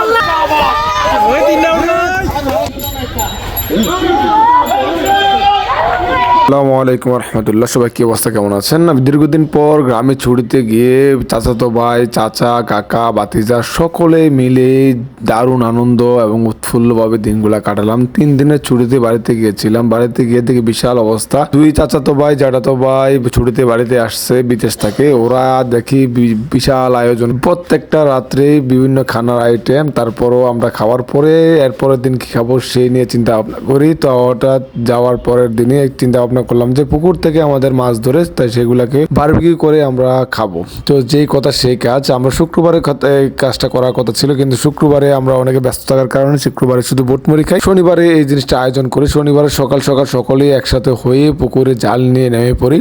আল্লাহ! আসসালামু আলাইকুম রহমতুল্লাহ। সবাই কি অবস্থা, কেমন আছেন? আমি দীর্ঘদিন পর গ্রামে ছুটিতে গিয়ে চাচাতো ভাই, চাচা, কাকা বাতিজা সকলে মিলে দারুণ আনন্দ এবং উৎফুল্লভাবে দিনগুলা কাটালাম। তিন দিনের ছুটিতে বাড়িতে গিয়েছিলাম। বাড়িতে গিয়ে দেখি বিশাল অবস্থা। দুই চাচাতো ভাই জ্যাঠাতো ভাই ছুটিতে বাড়িতে আসছে, বিদেশ থেকে। ওরা দেখি বিশাল আয়োজন। প্রত্যেকটা রাত্রে বিভিন্ন খানার আইটেম তারপরও আমরা খাওয়ার পরে, এরপরের দিন কি খাব সেই নিয়ে চিন্তা ভাবনা করি। তো হঠাৎ যাওয়ার পরের দিনে চিন্তা ভাবনা করলাম যে পুকুর থেকে আমাদের মাছ ধরে, তাই সেগুলাকে বারবিকিউ করে আমরা খাব। তো যেই কথা সেই কাজ, আমরা শুক্রবারে কাজটা করার কথা ছিল, কিন্তু শুক্রবারে আমরা অনেকে ব্যস্ত থাকার কারণে শুক্রবারে শুধু বোটমুড়ি খাই। শনিবারে এই জিনিসটা আয়োজন করি। শনিবারে সকাল সকাল সকলেই একসাথে হয়ে পুকুরে জাল নিয়ে নেমে পড়ি।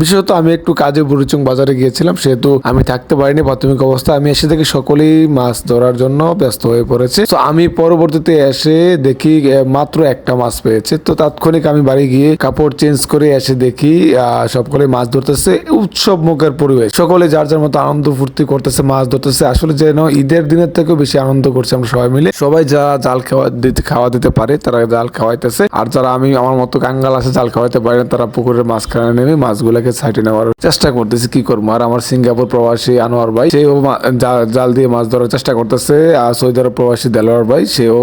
বিশেষত আমি একটু কাজে বুড়িচুং বাজারে গিয়েছিলাম, সেহেতু আমি থাকতে পারিনি প্রাথমিক অবস্থা আমি এসে দেখি সকলেই মাছ ধরার জন্য ব্যস্ত হয়ে পড়েছে। তো আমি পরবর্তীতে এসে দেখি মাত্র একটা মাছ পেয়েছে। তো তাৎক্ষণিক আমি বাড়ি গিয়ে কাপড় চেঞ্জ করে এসে দেখি সকলে মাছ ধরতেছে, উৎসব মুখের পরিবেশ। সকলে যার যার মতো আনন্দ ফুর্তি করতেছে, মাছ ধরতেছে, আসলে যেন ঈদের দিনের থেকেও বেশি আনন্দ করছে আমরা সবাই মিলে। সবাই যারা জাল খাওয়া দিতে খাওয়া দিতে পারে, তারা জাল খাওয়াইতেছে। আর যারা আমি, আমার মতো কাঙ্গাল আছে, জাল খাওয়াইতে পারে না, তারা পুকুরের মাঝখানে নেমে মাছগুলোকে সাইডে নেওয়ার চেষ্টা করতেছে, কি করব? আর আমার সিঙ্গাপুর প্রবাসী আনোয়ার ভাই, সেও জাল দিয়ে মাছ ধরার চেষ্টা করতেছে, আর সৌদি আরব প্রবাসী দেলোয়ার ভাই, সেও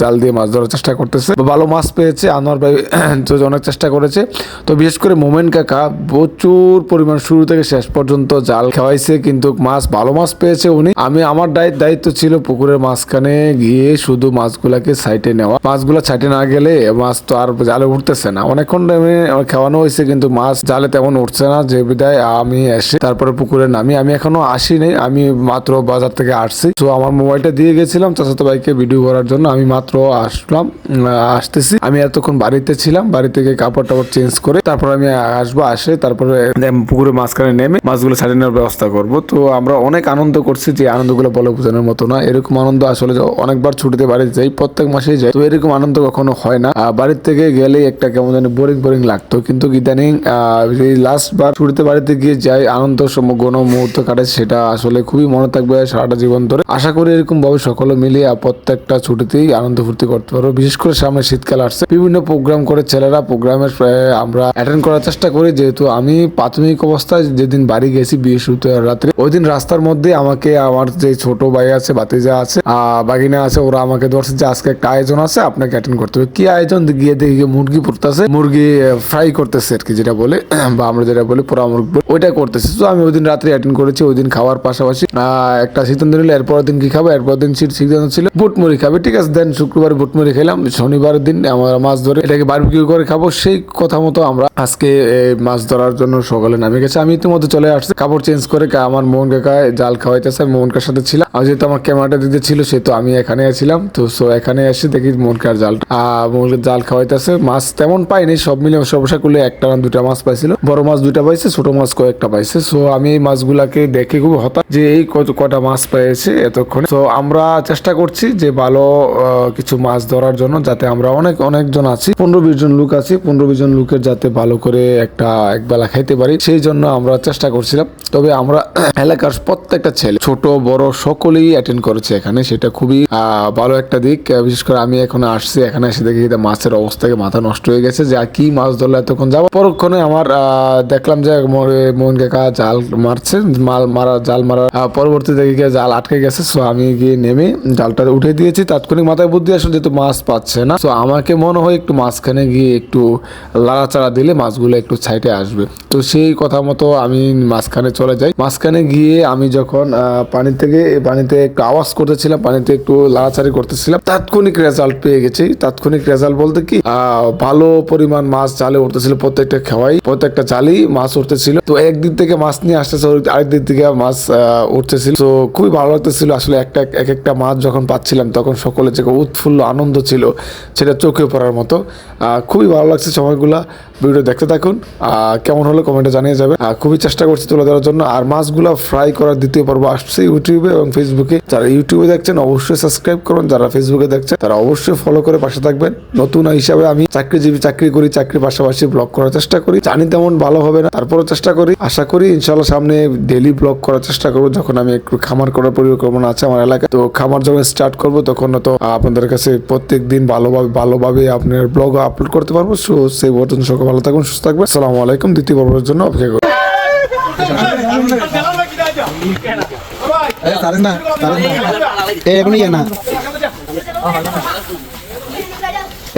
জাল দিয়ে মাছ ধরার চেষ্টা করতেছে। ভালো মাছ পেয়েছে, আনোয়ার ভাই অনেক চেষ্টা করেছে। তো বিশেষ করে মোমেন কাকা প্রচুর পরিমাণ শুরু থেকে শেষ পর্যন্ত জাল খাওয়াইছে, কিন্তু মাছ, ভালো মাছ পেয়েছে উনি। আমি, আমার দায়িত্ব ছিল পুকুরের মাঝখানে গিয়ে শুধু মাছগুলাকে সাইটে নেওয়া। মাছগুলো সাইটে না গেলে মাছ তো আর জালে উঠতেছে না। অনেকক্ষণ খাওয়ানো হয়েছে, কিন্তু মাছ জালে তেমন উঠছে না। যে বিদায় আমি এসে তারপরে পুকুরে নামি। আমি এখনও আসিনি আমি মাত্র বাজার থেকে আসছি। তো আমার মোবাইলটা দিয়ে গেছিলাম চাচাতো ভাইকে ভিডিও করার জন্য। আমি মাত্র আসলাম আসতেছি। আমি এতক্ষণ বাড়িতে ছিলাম। বাড়ি থেকে কাপড় টাপড় চেঞ্জ করে তারপর আমি আসব, আসে তারপরে পুকুরে মাঝখানে নেমে মাছগুলো ছাড়িয়ে নেওয়ার ব্যবস্থা করব। তো আমরা অনেক আনন্দ করছি যে আনন্দগুলো বলে বোঝানোর মতো না। এরকম আনন্দ আসলে অনেকবার ছুটিতে বাড়িতে যাই, প্রত্যেক মাসেই যাই। তো এরকম আনন্দ কখনো হয় না। বাড়ির থেকে গেলে একটা কেমন জানি বোরিং বোরিং লাগতো। কিন্তু ইদানিং লাস্ট বার ছুটিতে বাড়িতে গিয়ে যাই, আনন্দ কোনো মুহূর্ত কাটে সেটা আসলে খুবই মনে থাকবে সারাটা জীবন ধরে। আশা করি এরকম ভাবে সকলে মিলিয়ে প্রত্যেকটা ছুটিতেই আনন্দ ফুর্তি করতে পারব। বিশেষ করে সামনে শীতকাল আসছে। বিভিন্ন প্রোগ্রাম করে ছেলেরা প্রোগ্রামের আমরা অ্যাটেন্ড করার চেষ্টা করি, যেহেতু আমি প্রাথমিক অবস্থায় যেদিন বাড়ি গেছি শুরুতে রাত্রে ওই দিন রাস্তার মধ্যে আমাকে, আমার যে ছোট ভাই আছে বাতিজা আছে বাগিনা আছে, ওরা আমাকে ধরছে যে আজকে একটা আয়োজন আছে, আপনাকে অ্যাটেন্ড করতে হবে। কি আয়োজন? গিয়ে দেখি মুরগি পড়তেছে, মুরগি ফ্রাই করতেছে আর কি, যেটা বলে, বা আমরা যেটা বলি পোড়া মুরগি ওইটা করতেছে। তো আমি ওই দিন রাত্রে অ্যাটেন্ড করেছি ওই দিন খাওয়ার পাশাপাশি একটা সিদ্ধান্ত নিলে এরপর দিন কি খাব? এরপর দিন সিদ্ধান্ত ছিল বুটমুড়ি খাবে। ঠিক আছে দেন শুক্রবার বুটমুড়ি খেলাম শনিবার দিন আমার মাছ ধরে, এটাকে বারবিকিউ করে খাব, সেই কথা মতো আমরা আজকে মাছ ধরার জন্য সকালে নামে গেছে। আমি ইতিমধ্যে চলে আসছি। কাপড় চেঞ্জ করে আমার মোহন কাকা জাল খাওয়াইতেছে। আমি মোহন কাকার সাথে ছিলাম। আর যেহেতু আমার ক্যামেরাটা দিতে ছিল, সেহেতু আমি এখানে ছিলাম তো সো এখানে এসে দেখি মোহন কাকার জাল মোহন জাল খাওয়াইতেছে। মাছ তেমন পাইনি, সব মিলে সর্বসা করলে একটা না দুটা মাছ পাইছিল। বড় মাছ দুইটা পাইছে, ছোট মাছ কয়েকটা পাইছে। সো আমি এই মাছগুলাকে দেখে খুব হতাশ যে এই কটা মাছ পেয়েছে এতক্ষণে। তো আমরা চেষ্টা করছি যে ভালো কিছু মাছ ধরার জন্য, যাতে আমরা অনেক, অনেকজন আছি। পনেরো বিশ জন লোক আছি। পনেরো বিশ জন লোকের যাতে ভালো করে একটা একবেলা খাইতে পারি, সেই জন্য আমরা চেষ্টা করছিলাম। তবে আমরা এলাকার প্রত্যেকটা ছেলে, ছোট, বড়, সকলেই অ্যাটেন্ড করেছে এখানে। সেটা খুবই ভালো একটা দিক। বিশেষ করে আমি এখন আসছি, এখানে এসে দেখি মাছের অবস্থাকে মাথা নষ্ট হয়ে গেছে। যে, কি মাছ ধরলে এতক্ষণ যাব পরক্ষণে আমার দেখলাম যে মোহন কাকা জাল মারছে, মাল মারা, জাল মারা পরবর্তী দেখি জাল আটকে গেছে। সো আমি গিয়ে নেমে জালটা উঠে দিয়েছি। তাৎক্ষণিক মাথায় বুদ্ধি আসলে যেহেতু মাছ পাচ্ছে না। তো আমাকে মনে হয় একটু মাঝখানে গিয়ে একটু লাড়াচাড়া দিলে মাছগুলো একটু সাইডে আসবে। তো সেই কথা মতো আমি মাঝখানে চলে যাই। মাঝখানে গিয়ে আমি যখন পানি থেকে পানিতে একটু আওয়াজ করতেছিলাম, পানিতে একটু লাড়াচাড়ি করতেছিলাম, তাৎক্ষণিক রেজাল্ট পেয়ে গেছি। তাৎক্ষণিক রেজাল্ট বলতে কি ভালো পরিমাণ মাছ জালে উঠতেছিল প্রত্যেকটা খাওয়াই, প্রত্যেকটা জালেই মাছ উঠতেছিল। তো একদিক থেকে মাছ নিয়ে আসতেছে, ওই আরেক দিক থেকে মাছ উঠতেছিল। তো খুবই ভালো লাগতেছিল, আসলে একটা, এক একটা মাছ যখন পাচ্ছিলাম, তখন সকলে যে উৎফুল্ল আনন্দ ছিল, সেটা চোখে পড়ার মতো। খুবই ভালো লাগছে সময়গুলা। ইনশাল্লাহ ভিডিও দেখতে থাকুন কেমন হলো কমেন্টে জানিয়ে যাবে খুবই চেষ্টা করছি তুলে ধরার জন্য, আর মাছগুলো ফ্রাই করার দ্বিতীয় পর্ব আসছে ইউটিউবে এবং ফেসবুকে। যারা ইউটিউবে দেখছেন, অবশ্যই সাবস্ক্রাইব করুন, যারা ফেসবুকে দেখছেন, তারা অবশ্যই ফলো করে পাশে থাকবেন। নতুন হিসাবে আমি চাকরিজীবী, চাকরি করি, চাকরির পাশাপাশি ব্লগ করার চেষ্টা করি। জানি তেমন ভালো হবে না, তারপরও চেষ্টা করি। আশা করি ইনশাল্লাহ সামনে ডেলি ব্লগ করার চেষ্টা করব, যখন আমি একটু খামার করার পরিকল্পনা আছে আমার এলাকায়। তো খামার যখন স্টার্ট করব, তখন তো আপনাদের কাছে প্রত্যেক দিন ভালোভাবে ভালোভাবে আপনার ব্লগ আপলোড করতে পারব, সো সেই পর্যন্ত সকলে ভালো থাকবেন সুস্থ থাকবেন। আসসালামু আলাইকুম দ্বিতীয় পর্বের জন্য অপেক্ষা করুন।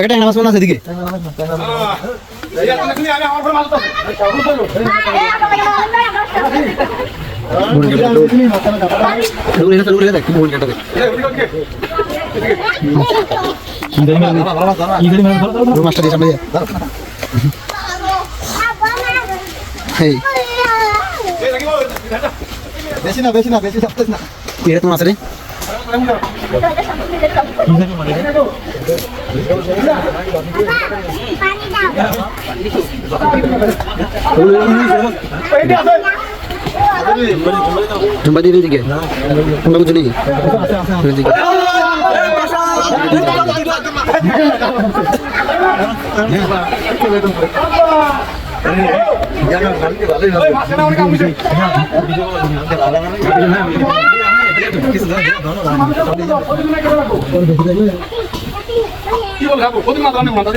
একটা নামাজ পড়া আছে এদিকে মাস্টার দিয়ে সামনে এই বেশি না বেশি না বেশি সপ্তাহ না এটা তোমার আছে রে জুম্বা দিয়ে দিকে তোমরা বুঝলি দিকে দাঁড় বল দাঁড় বল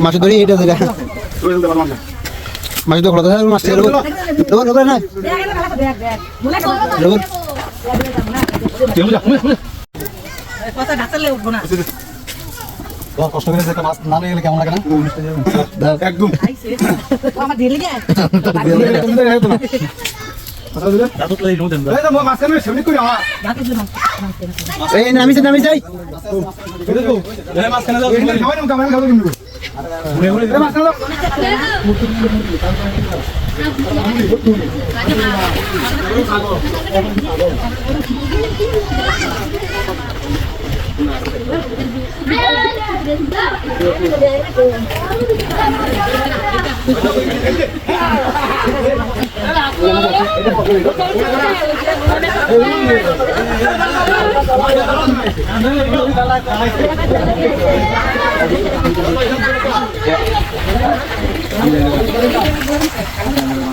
মাছ ধরি এটা ধরে মাছ তো মাছ ধরে বল বল বল না বল কষ্ট করে একটা মাছ না নিয়ে গেলে কেমন লাগে না? একদম। আমার দিলি গে এই নামিছে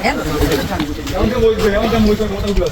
Em. Ông cho ngồi về, ông cho ngồi cho nó đâu được.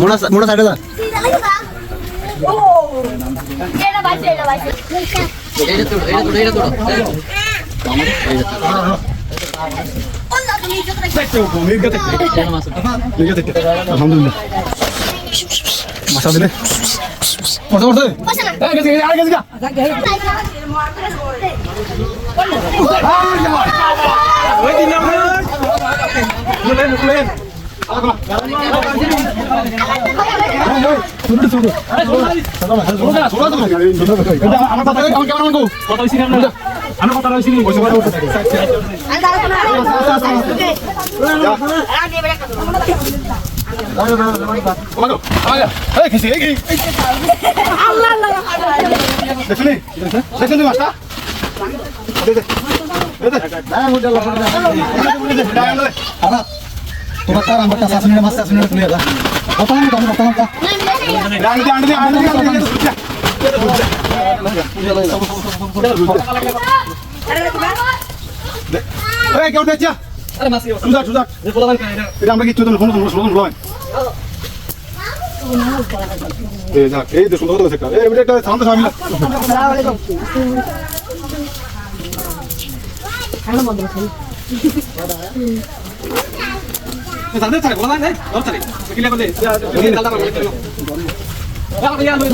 Mona সাইডে যা এটা বাইছে এটা ওলা তুমি যত আলহামদুলিল্লাহ মাসা দিলে বসে না। এই গেছে আর গেছে আমার কথা আমার কেমন গো আমার কথা রয়েছি আর আর তোমার তার আমার কাছে আসলে মাছ আসলে তুলে যা কত আমি কত কত কত আন্ডি আন্ডি আন্ডি এই কেউ দেখছা আরে মাসি সুজা সুজা আমরা কিচ্ছু দেন শুনুন শুনুন শুনুন এই যাক এই তো সুন্দর কথা এই এটা শান্ত শামিল জানতে থাকে বলা নাই ধর থাকে কিলা বলে দাদা বলে আমি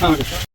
হ্যাঁ